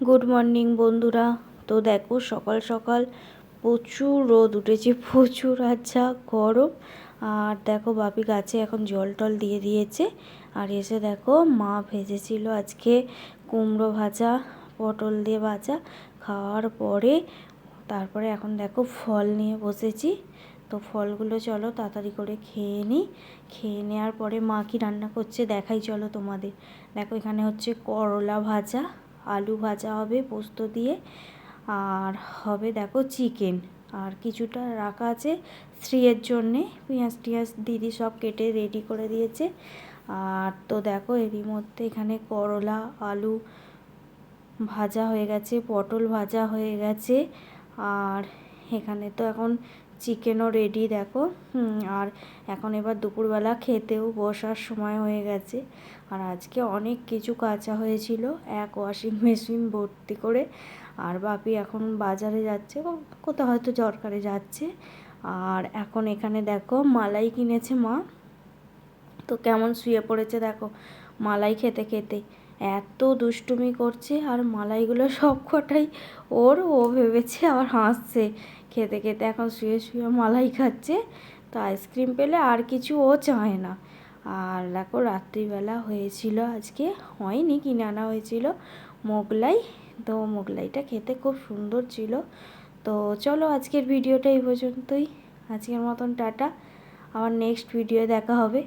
Good morning বন্ধুরা। তো দেখো, সকাল সকাল প্রচুর রোদ উঠেছে, প্রচুর আচ্ছা গরম। আর দেখো, বাপি গাছে এখন জল টল দিয়ে দিয়েছে। আর এসে দেখো, মা ভেজেছিল আজকে কুমড়ো ভাজা, পটল দিয়ে ভাজা। খাওয়ার পরে তারপরে এখন দেখো, ফল নিয়ে বসেছি। তো ফলগুলো চলো তাড়াতাড়ি করে খেয়ে নিই খেয়ে নেওয়ার পরে মা কি রান্না করছে দেখাই, চলো তোমাদের। দেখো, এখানে হচ্ছে করলা ভাজা। আলু ভাজা হবে পোস্ত দিয়ে, আর হবে দেখো চিকেন। আর কিছুটা রাখা আছে স্ত্রীয়ের জন্যে, পেঁয়াজ টিয়াজ দিদি সব কেটে রেডি করে দিয়েছে। আর তো দেখো এরই মধ্যে এখানে করলা, আলু ভাজা হয়ে গেছে, পটল ভাজা হয়ে গেছে। আর এখানে তো এখন চিকেনও রেডি দেখো। আর এখন এবার দুপুরবেলা খেতেও বসার সময় হয়ে গেছে। আর আজকে অনেক কিছু কাঁচা হয়েছিল, এক ওয়াশিং মেশিন ভর্তি করে। আর বাপি এখন বাজারে যাচ্ছে কোথাও হয়তো দরকারে যাচ্ছে। আর এখন এখানে দেখো, মালাই কিনেছে মা। তো কেমন শুয়ে পড়েছে দেখো, মালাই খেতে খেতে। এত দুষ্টুমি করছে আর মালাইগুলো সব কটাই ওর, ও ভেবেছে আবার হাসছে। খেতে খেতে এখন শুয়ে শুয়ে মালাই খাচ্ছে, তো আইসক্রিম পেলে আর কিছু ও চায় না। আর দেখো রাত্রিবেলা হয়েছিল আজকে, হয়নি কিনে আনা হয়েছিল মোগলাই। তো মোগলাইটা খেতে খুব সুন্দর ছিল। তো চলো আজকের ভিডিওটা এই পর্যন্তই। আজকের মতন টাটা। আবার নেক্সট ভিডিও দেখা হবে।